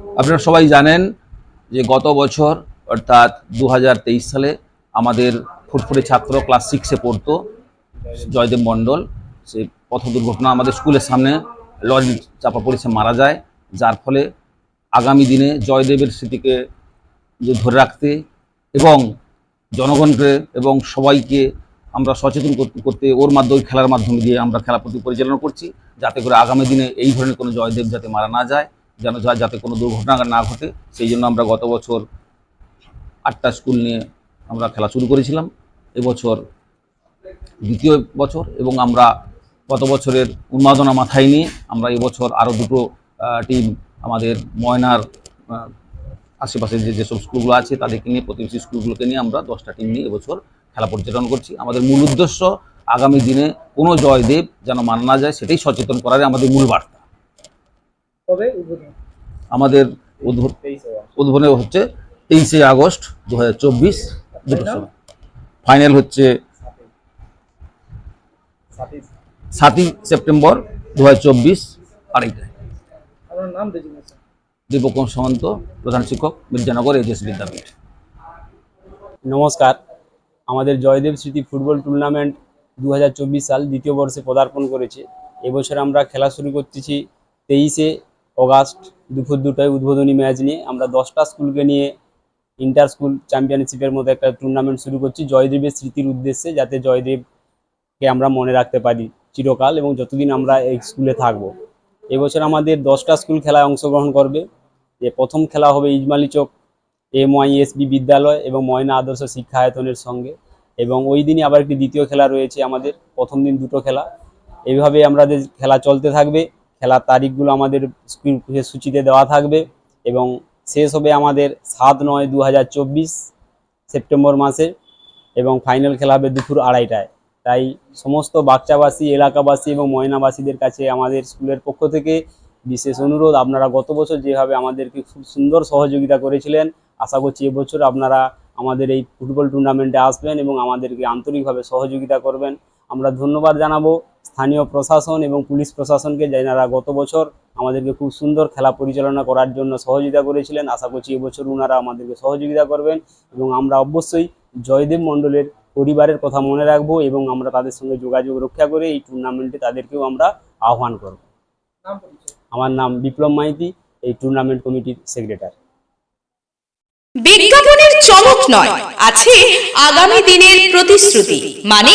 আপনারা সবাই জানেন যে গত বছর, অর্থাৎ দু হাজার তেইশ সালে আমাদের ফুটফুটে ছাত্র ক্লাস সিক্সে পড়তো জয়দেব মণ্ডল। সে পথ দুর্ঘটনা আমাদের স্কুলের সামনে লরি চাপা পড়েছে, মারা যায়। যার ফলে আগামী দিনে জয়দেবের স্মৃতিকে যে ধরে রাখতে এবং জনগণকে এবং সবাইকে আমরা সচেতন করতে- করতে ওর মাধ্যমে, খেলার মাধ্যমে দিয়ে আমরা খেলা প্রতি পরিচালনা করছি, যাতে করে আগামী দিনে এই ধরনের কোনো জয়দেব যাতে মারা না যায়। যেন যাতে কোনো দুর্ঘটনা না ঘটে, সেই জন্য আমরা গত বছর আটটা স্কুল নিয়ে আমরা খেলা শুরু করেছিলাম। এবছর দ্বিতীয় বছর এবং আমরা গত বছরের উন্মাদনা মাথায় নিয়ে আমরা এবছর আরও দুটো টিম আমাদের ময়নার আশেপাশে যে যেসব স্কুলগুলো আছে তাদেরকে নিয়ে, প্রতিবেশী স্কুলগুলোকে নিয়ে আমরা দশটা টিম নিয়ে এবছর খেলা পর্যটন করছি। আমাদের মূল উদ্দেশ্য আগামী দিনে কোনো জয়দেব যেন মানা না যায়, সেটাই সচেতন করার আমাদের মূল বার্তা। কবে উদ্বোধন? আমাদের উদ্বোধনে হচ্ছে তেইশে আগস্ট দু হাজার চব্বিশ ফাইনাল হচ্ছে সাতই সেপ্টেম্বর দু হাজার চব্বিশ আড়াইটায়। দীপকন সামন্ত প্রধান শিক্ষক মির্জানগর এজেস বিদ্যাপীঠ। নমস্কার। আমাদের জয়দেব স্মৃতি ফুটবল টুর্নামেন্ট দু হাজার চব্বিশ সাল দ্বিতীয় বর্ষে পদার্পণ করেছে। এবছর আমরা খেলা শুরু করতেছি তেইশে অগাস্ট দুপুর দুটোয় উদ্বোধনী ম্যাচ নিয়ে আমরা দশটা স্কুলকে নিয়ে ইন্টার স্কুল চ্যাম্পিয়নশিপের মতো একটা টুর্নামেন্ট শুরু করছি। জয়দেবের স্মৃতির উদ্দেশ্যে যাতে জয়দেবকে আমরা মনে রাখতে পারি চিরকাল এবং যতদিন আমরা এই স্কুলে থাকব। এবছর আমাদের দশটা স্কুল খেলায় অংশগ্রহণ করবে। যে প্রথম খেলা হবে ইজমালি চক এম ওয়াইএসবি বিদ্যালয় এবং ময়না আদর্শ শিক্ষায়তনের সঙ্গে। এবং ওই দিনই আবার একটি দ্বিতীয় খেলা রয়েছে আমাদের, প্রথম দিন দুটো খেলা। এইভাবে আমাদের খেলা চলতে থাকবে। খেলার তারিখগুলো আমাদের স্কুল সূচিতে দেওয়া থাকবে এবং শেষ হবে আমাদের সাত নয় দু সেপ্টেম্বর মাসে এবং ফাইনাল খেলা হবে দুপুর আড়াইটায়। তাই সমস্ত বাচ্চাবাসী, এলাকাবাসী এবং ময়নাবাসীদের কাছে আমাদের স্কুলের পক্ষ থেকে বিশেষ অনুরোধ, আপনারা গত বছর যেভাবে আমাদেরকে খুব সুন্দর সহযোগিতা করেছিলেন, আশা করছি এবছর আপনারা আমাদের এই ফুটবল টুর্নামেন্টে আসবেন এবং আমাদেরকে আন্তরিকভাবে সহযোগিতা করবেন। আমরা ধন্যবাদ জানাব। স্থানীয় প্রশাসন এবং পুলিশ প্রশাসনকে যারা গত বছর আমাদেরকে খুব সুন্দর খেলা পরিচালনা করার জন্য সহযোগিতা করেছিলেন আশা করছি এবছর ওনারা আমাদেরকে সহযোগিতা করবেন এবং আমরা অবশ্যই জয়দেব মণ্ডলের পরিবারের কথা মনে রাখব এবং আমরা তাদের সঙ্গে যোগাযোগ রক্ষা করে এই টুর্নামেন্টে তাদেরকেও আমরা আহ্বান করব। আমার নাম বিপ্লব মাইতি এই টুর্নামেন্ট কমিটির সেক্রেটারি বিজ্ঞাপনের চমক নয় আছে আগামী দিনের প্রতিশ্রুতি মানে